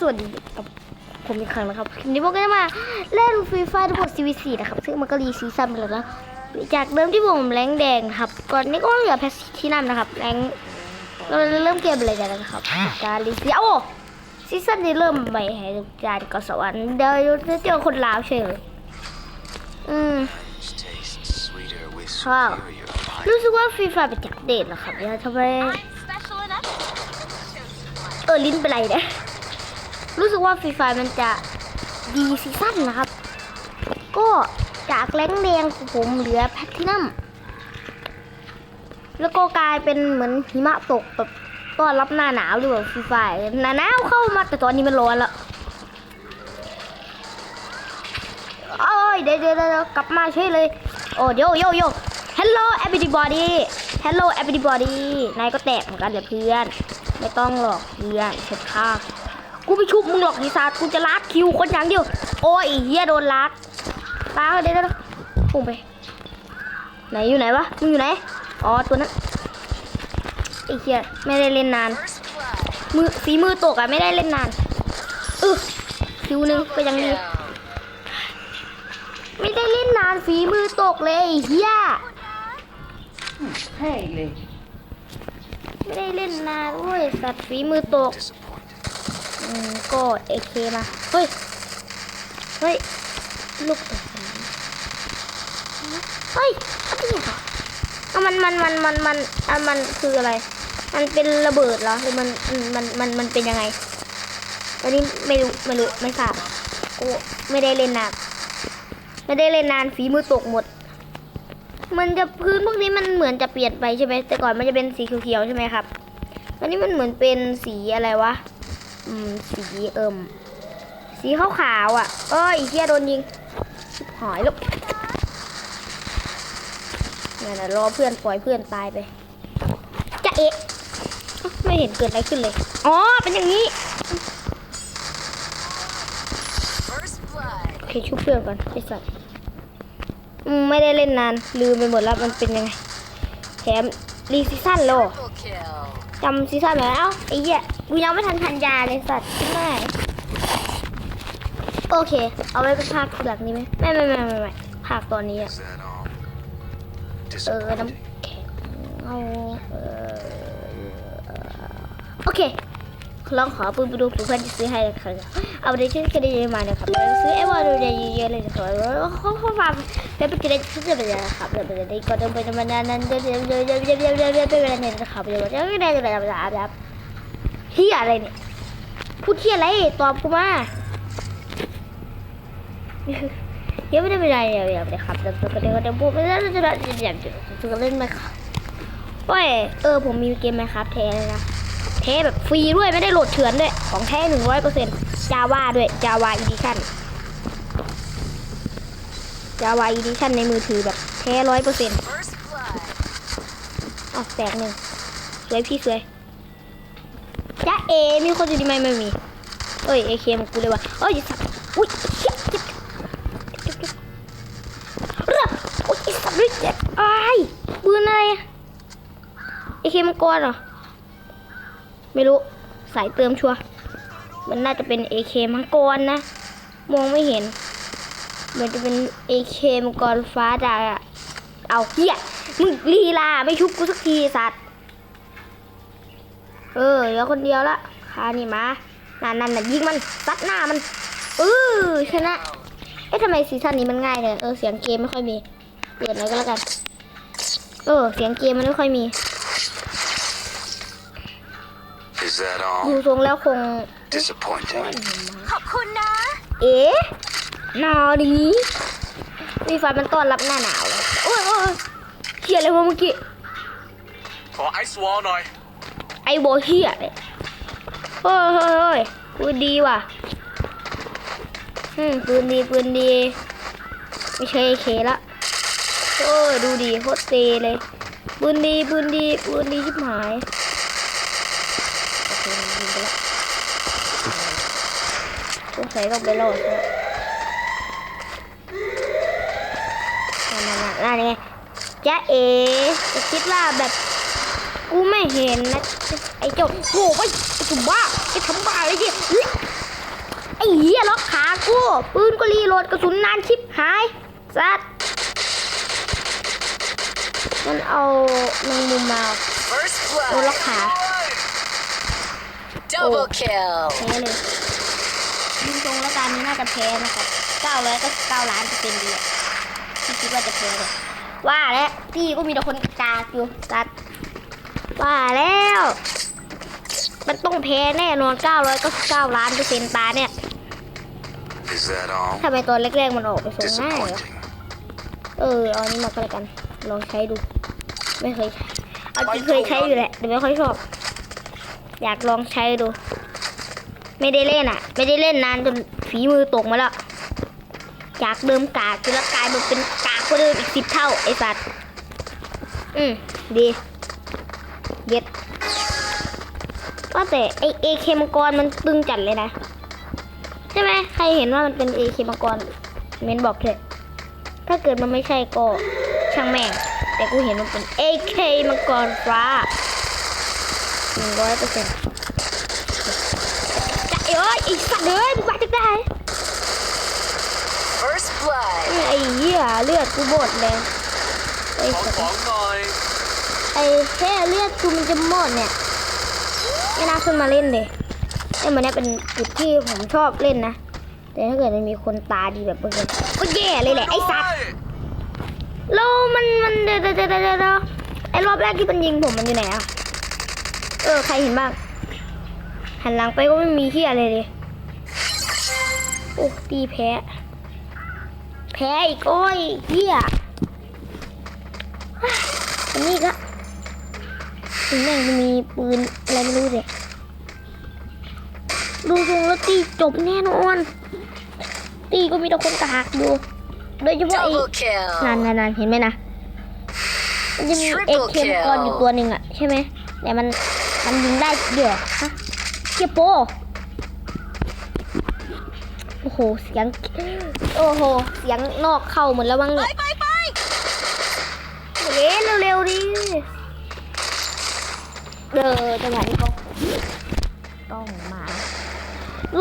สวัสดีกับผมอีกครั้งนะครับคลิปนี้ผมก็จะมาเล่นฟรีไฟทั้งหมด CVC นะครับ ซึ่งมันก็รีซีซั่นไปแล้วนะจากเดิมที่ผมแรงแดงครับ ก่อนนี้ก็เหลือแพสที่นั่นนะครับแรงเราเริ่มเกมอะไรกันนะครับ การรีซีโอ้ซีซั่นนี้เริ่มใหม่ให้จานกับสวรรค์เดี๋ยวจะเจอคนลาวเฉยอืม tastes sweeter with Wow. superior pine. รู้สึกว่าฟรีไฟเป็นจากเดทเหรอครับเนี่ยทำไมเออลิ้นเป็นไรเนี่ย รู้สึกว่าฟรีไฟมันจะดีซีซั่นนะครับ ก็จากแรงแดงของผมเหลือแพททินัมแล้วก็กลายเป็นเหมือนหิมะตกแบบต้อนรับหน้าหนาวหรือแบบฟรีไฟหน้าหนาวเข้ามาแต่ตอนนี้มันร้อนแล้วโอ้ยเดี๋ยวเดี๋ยวเดี๋ยวกลับมาเฉยเลย โอ้โยโยโย Hello everybody Hello everybody นายก็แตกเหมือนกันเลยเพื่อน ไม่ต้องหรอกเพื่อนเช็ดข้า กูไม่ชุบมึงหรอกดีซากูจะลัดคิวคนอย่างเดียว โอ้ยไอ้เฮียโดนลัดลากเดี๋ยวเดี๋ยวเดี๋ยวพุ่งไป ไหนอยู่ไหนวะ มึงอยู่ไหน อ๋อตัวนั้นไอ้เฮียไม่ได้เล่นนาน First blood. มือฝีมือตกอะไม่ได้เล่นนานเออคิวหนึงก็ยังดี ไม่ได้เล่นนานฝีมือตกเลยไอ้เฮียใช่เลย ไม่ได้เล่นนานเว้ยสัตว์ฝีมือตก Disappointed. อืมก็เอเคมา เฮ้ย เฮ้ย ลูกกระสุนเฮ้ยอะไรเนี่ยเอามันมันมันมันมันอะมันคืออะไร มันเป็นระเบิดเหรอหรือมันมันมันมันเป็นยังไงตอนนี้ไม่รู้ไม่รู้ไม่ทราบกูไม่ได้เล่นนานไม่ได้เล่นนานฝีมือตกหมด มันจะพื้นพวกนี้มันเหมือนจะเปลี่ยนไปใช่ไหมแต่ก่อนมันจะเป็นสีเขียวๆใช่ไหมครับตอนนี้มันเหมือนเป็นสีอะไรวะ อืมสีเอิมสีขาวๆอะ เอ้ยเฮียโดนยิงชิบหายลูกเนี่ยนะรอเพื่อนปล่อยเพื่อนตายไปจะเอะเอ้าไม่เห็นเกิดอะไรขึ้นเลย อ๋อ เป็นอย่างนี้โอเคชุบเพื่อนก่อนไอ้สัตว์ไม่ได้เล่นนาน ลืมไปหมดแล้วมันเป็นยังไง แถม รีซีซั่นโลจำซีซั่นไหมเอ้าไอ้เหี้ยกูยังไม่ทันทันยาเลยสัตว์ไม่ได้โอเค เอาไว้เป็นภาคทีหลังนี้ไหมไม่ไม่ไม่ไม่ไม่ภาคตอนนี้อะเออน้ำแข็งเอาเออโอเค ลองขอปืนไปดูเพื่อนจะซื้อให้เลยครับเอาไปได้ชื่อค่ได้เยอะมานะครับซื้อไอ้บอลดูได้เยอะๆเลยนะครับเขาเขาฝากแล้วไปจะได้ชื่อไปเลยนะครับเดี๋ยวไปได้ก็ต้องไปทำงานนั้นเดี๋ยวเดี๋ยวเดี๋ยวเดี๋ยวเดี๋ยวเดี๋ยวเดี๋ยวเดี๋ยวเวลาเนี่ยนะครับเดี๋ยวเดี๋ยวเดี๋ยวเดี๋ยวเดี๋ยวเดี๋ยวเฮียอะไรเนี่ยพูดเฮียอะไรตอบกูมาเดี๋ยวไม่ได้ไม่ได้เดี๋ยวเดี๋ยวเดี๋ยวครับเดี๋ยวเดี๋ยวเดี๋ยวเดี๋ยวพูดไม่ได้เดี๋ยวเดี๋ยวเดี๋ยวเล่นไหมครับโอ้ยเออผมมีเกมไหมครับแท้เลยนะ ทแบบฟรีด้วยไม่ได้โหลดเถื่อนด้วย ของแท้หนึ่งร้อยเปอร์เซ็นต์จาว่าด้วยจาวาอีดิชั่นจาวาอีดิชั่นในมือถือแบบแท้ร้อยเปอร์เซ็นต์ First blood. อ๋อแตกหนึ่งสวยพี่สวยจ้าเอมีคนอยู่ดีไหมไม่มีเอ้ยเอเคมกูเลยว่ะเอ้ยสับอุ้ยเจ็บเจ็บเรืออุ้ยสับด้วยเจ็บอ้ายปืนอะไรเอเคมังกรเหรอ ไม่รู้สายเติมชัวมันน่าจะเป็น AK มังกรนะ มองไม่เห็น มันจะเป็น AK มังกรฟ้าดาอะเอาเฮียมึงลีลาไม่ชุบกูสักทีสัตว์ เออเหลือคนเดียวละคานี่มานั่นนั่นน่ะยิงมันซัดหน้ามันเออชนะ เอ๊ะทำไมซีซั่นนี้มันง่ายเลยเออเสียงเกมไม่ค่อยมี เปิดหน่อยก็แล้วกัน เออเสียงเกมมันไม่ค่อยมี ดู all? ทรงแล้วคง Disappointing. ขอบคุณนะ เอ๊ะหนาวดีมีไฟมันต้อนรับหน้าหนาวเลยโอ้ยโอ้ยเฮียอะไรวะเมื่อกี้ ขอไอซ์วอลหน่อย ไอโบเฮียเลยเฮ้ยเฮ้ยเฮ้ยปืนดีว่ะอืมปืนดีปืนดี ไม่ใช่เคละโอ้ยดูดีโคตรเตเลยปืนดีปืนดีปืนดีชิบหายโอเคยิงไปละ สงสัยต้องไปโหลดแล้วนั่นนั่นนั่นไงจ๊ะเอ๋จะคิดว่าแบบกูไม่เห็นนะไอ้เจ้าโง่ไปไอ้จุบ้าไอ้ทำบ้าอะไรเนี่ยโอ้ปืนก็รีโหลดกระสุนนานชิบหายสัตว์มันเอาแมงมุมมา First โดนล็อก blood. ขา Double kill. แพ้เลย ยิงตรงแล้วตอนนี้น่าจะแพ้นะครับ900ก็9ล้านเปอร์เซ็นต์ดีอะที่คิดว่าจะแพ้เลยว่าแล้วพี่ก็มีแต่คนกากอยู่สัตว์ว่าแล้ว มันต้องแพ้แน่นอน900ก็9ล้านเปอร์เซ็นต์ตาเนี่ย Is that all? ทำไมตอนแรกๆมันออกไปส่งง่ายเหรอ Disappointing. เออเอาอันนี้มาก็แล้วกัน ลองใช้ดู ไม่เคยใช้เอาจริงเคยใช้อยู่แหละแต่ไม่ค่อยชอบ อยากลองใช้ดู ไม่ได้เล่นอะ ไม่ได้เล่นนานจนฝีมือตกมาแล้วจากเดิมกากจนล้วกลายมาเป็นกากกว่าเดิมอีกสิบเท่าไอ้สัตว์อืมดีเย็ดว่าแต่ไอเอเคมังกรมันตึงจัดเลยนะ ใช่ไหมใครเห็นว่ามันเป็นเอเคมังกรเมนบอกเถอะถ้าเกิดมันไม่ใช่ก็ช่างแม่ง แต่กูเห็นมันเป็น AK มังกรฟ้าหนึ่งร้อยเปอร์เซ็นต์ อ้ยไอ้สัตว์เอ้ยมึงมาจะได้ First blood. ไอ้เหี้ยเลือดกูหมดเลยไอ้ขอสัตว์ของหน่อยไอ้แค่เลือดกูมันจะหมดเนี่ยไม่น่าขึ้นมาเล่นเลยไอ้มันเนี่ยเป็นจุดที่ผมชอบเล่นนะ แต่ถ้าเกิดมันมีคนตาดีแบบเมื่อกี้ก็แย่เลยแหละไอ้สัตว์แล้วมันมันเดี๋ยวเดี๋ยวเดี๋ยวเดี๋ยวเดี๋ยวไอ้รอบแรกที่มันยิงผมมันอยู่ไหนอะเออใครเห็นบ้างหันหลังไปก็ไม่มีที่อะไรเลย โอ้ตีแพ้ แพ้อีกโอ้ยเฮียเฮ้ยอันนี้ก็ถึงแม่งจะมีปืนอะไรไม่รู้เลยดูทรงแล้วตีจบแน่นอน ตีก็มีแต่คนกากอยู่โดยเฉพาะไอ้ Double นาน kill. นานนานเห็นไหมนะมันจะมีเอ Triple เคมกรอยู่ตัวหนึ่งอะใช่ไหมแต่มันมันยิงได้เดี๋ยวฮะเกียโปโอ้โหเสียง โอ้โห เสียงนอกเข้าหมดแล้วมั้งเนี่ย Bye bye bye. เร็วเร็วๆดิเออจังหวะนี้ก็ต้องมา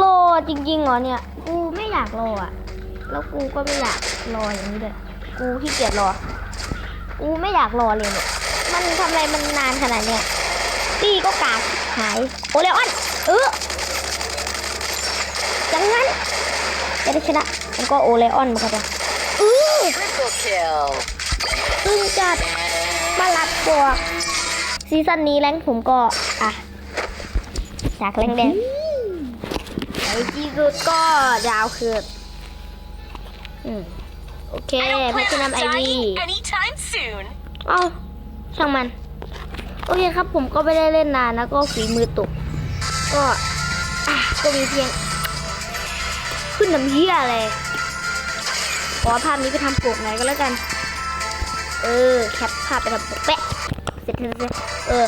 รอจริงๆเหรอเนี่ย กูไม่อยากรออะแล้วกูก็ไม่อยากรออย่างนี้เลยกูขี้เกียจรอ กูไม่อยากรอเลยเนี่ย มันทำอะไรมันนานขนาดเนี้ยตีก็กากหาย โอเลออนเอออย่างนั้น จะได้ชนะมันก็โอเลออนมาครับเออ Triple kill. ซึ่งจัดมาลัดบวกซีซั่นนี้แรงค์ผมก็ อะจากแรงแดงไอ้ที่สุดก็ดาวคืนอืมโอเค I don't แพ plan ทินัม on ไอวี dying anytime soon. เอาช่างมัน โอเคครับผมก็ไม่ได้เล่นนานนะก็ฝีมือตก ก็ อะ ก็มีเพียง ขึ้นน้ำเหี้ยอะไรขอภาพนี้ไปทำปกไหนก็แล้วกัน เออ แคปภาพไปทำปกแปะ เสร็จเสร็จเสร็จเออ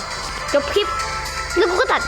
จบคลิป แล้วกูก็ตัด